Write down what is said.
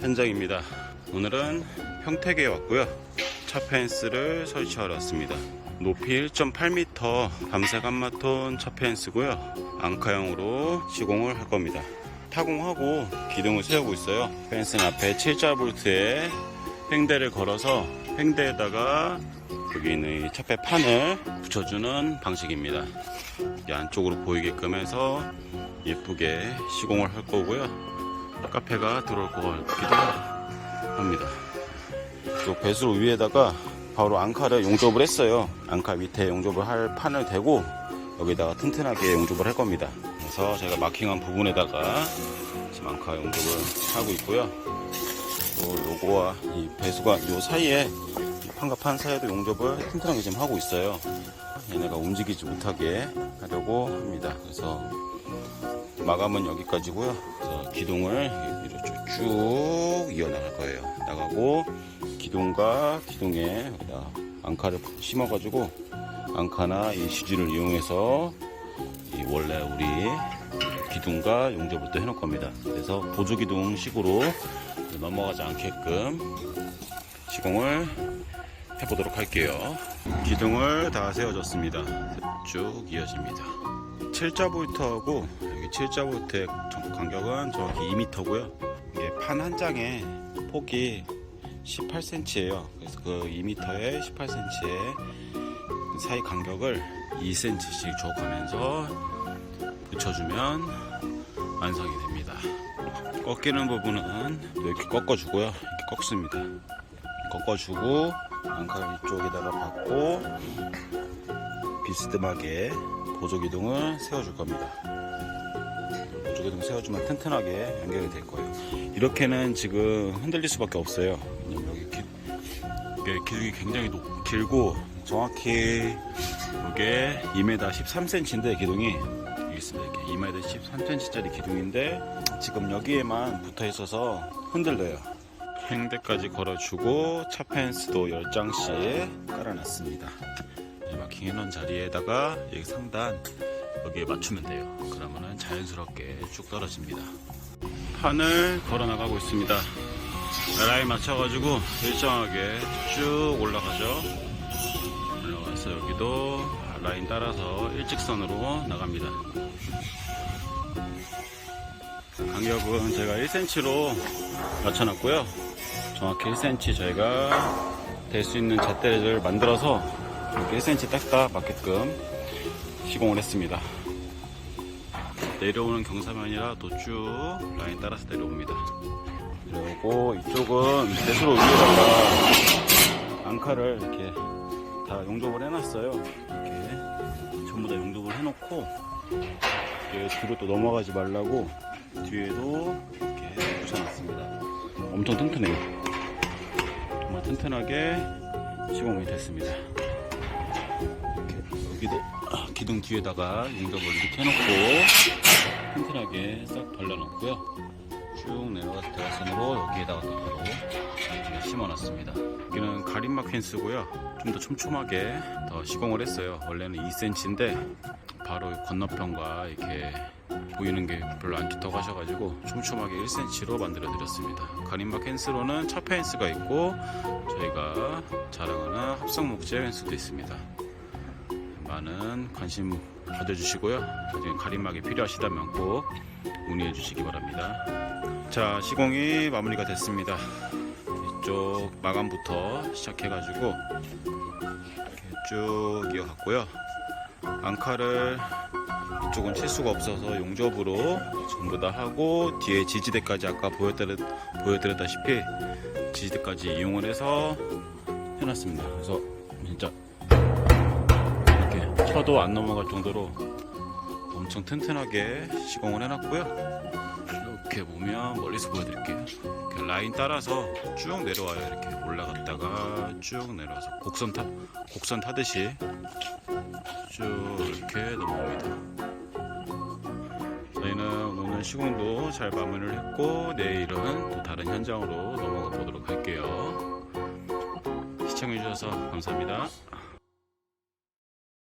현장입니다. 오늘은 평택에 왔고요. 차 펜스를 설치하러 왔습니다. 높이 1.8m 밤색 한마톤 차 펜스고요. 앙카형으로 시공을 할 겁니다. 타공하고 기둥을 세우고 있어요. 펜스 앞에 7자 볼트에 횡대를 걸어서 횡대에다가 여기 있는 이 차폐 판을 붙여주는 방식입니다. 이 안쪽으로 보이게끔 해서 예쁘게 시공을 할 거고요. 카페가 들어올 것 같기도 합니다. 또 배수로 위에다가 바로 앙카를 용접을 했어요. 앙카 밑에 용접을 할 판을 대고 여기다가 튼튼하게 용접을 할 겁니다. 그래서 제가 마킹한 부분에다가 지금 앙카 용접을 하고 있고요. 또 요거와 이 배수가 요 사이에 이 판과 판 사이에도 용접을 튼튼하게 지금 하고 있어요. 얘네가 움직이지 못하게 하려고 합니다. 그래서 마감은 여기까지고요. 기둥을 이렇게 쭉 이어나갈 거예요. 나가고 기둥과 기둥에 여기다 앙카를 심어가지고 앙카나 이 지지를 이용해서 이 원래 우리 기둥과 용접을 또 해놓을 겁니다. 그래서 보조 기둥식으로 넘어가지 않게끔 시공을 해보도록 할게요. 기둥을 다 세워줬습니다. 쭉 이어집니다. 7자 볼트하고 여기 7자 볼트의 정- 간격은 정확히 2m고요. 이게 판 한 장에 폭이 18cm예요. 그래서 그 2m에 18cm의 사이 간격을 2cm씩 줘가면서 붙여주면 완성이 됩니다. 꺾이는 부분은 이렇게 꺾어주고요. 이렇게 꺾습니다. 꺾어주고 앙카 위쪽에다가 받고 비스듬하게 보조 기둥을 세워줄 겁니다. 보조기둥 세워주면 튼튼하게 연결이 될 거예요. 이렇게는 지금 흔들릴 수밖에 없어요. 왜냐면 여기 기, 이게 기둥이 굉장히 높, 길고 정확히 이게 2m 13cm인데 기둥이 여기 있습니다. 이렇게 2m 13cm짜리 기둥인데 지금 여기에만 붙어 있어서 흔들려요. 행대까지 걸어주고 차 펜스도 10장씩 깔아놨습니다. 이 마킹해 놓은 자리에다가 여기 상단 여기에 맞추면 돼요. 그러면은 자연스럽게 쭉 떨어집니다. 판을 걸어 나가고 있습니다. 라인 맞춰가지고 일정하게 쭉 올라가죠. 올라가서 여기도 라인 따라서 일직선으로 나갑니다. 간격은 제가 1cm로 맞춰놨고요. 정확히 1cm 저희가 될 수 있는 잣대를 만들어서 이렇게 1cm 딱딱 맞게끔 시공을 했습니다. 내려오는 경사면이라도 쭉 라인 따라서 내려옵니다. 그리고 이쪽은 배수로 위에다가 앙카를 이렇게 다 용접을 해놨어요. 이렇게 전부 다 용접을 해놓고 뒤로 또 넘어가지 말라고 뒤에도 이렇게 붙여놨습니다. 엄청 튼튼해요. 정말 튼튼하게 시공이 됐습니다. 여기도 아, 기둥 뒤에다가 용접을 이렇게 해놓고 튼튼하게 싹 발라놓고요. 쭉 내려가서 대각선으로 여기에다가 또 바로 심어놨습니다. 여기는 가림막 펜스고요. 좀 더 촘촘하게 더 시공을 했어요. 원래는 2cm인데 바로 건너편과 이렇게 보이는 게 별로 안 좋다고 하셔가지고 촘촘하게 1cm로 만들어 드렸습니다. 가림막 펜스로는 차 펜스가 있고 저희가 자랑하는 합성 목재 펜스도 있습니다. 많은 관심 가져주시고요. 나중에 가림막이 필요하시다면 꼭 문의해 주시기 바랍니다. 자, 시공이 마무리가 됐습니다. 이쪽 마감부터 시작해가지고 이렇게 쭉 이어갔고요. 앙카를 이쪽은 칠 수가 없어서 용접으로 전부 다 하고 뒤에 지지대까지 아까 보여드렸, 보여드렸다시피 지지대까지 이용을 해서 해놨습니다. 그래서 진짜 쳐도 안 넘어갈 정도로 엄청 튼튼하게 시공을 해놨고요. 이렇게 보면 멀리서 보여드릴게요. 이렇게 라인 따라서 쭉 내려와요. 이렇게 올라갔다가 쭉 내려와서 곡선 타 곡선 타듯이 쭉 이렇게 넘어옵니다. 저희는 오늘 시공도 잘 마무리를 했고 내일은 또 다른 현장으로 넘어가 보도록 할게요. 시청해주셔서 감사합니다.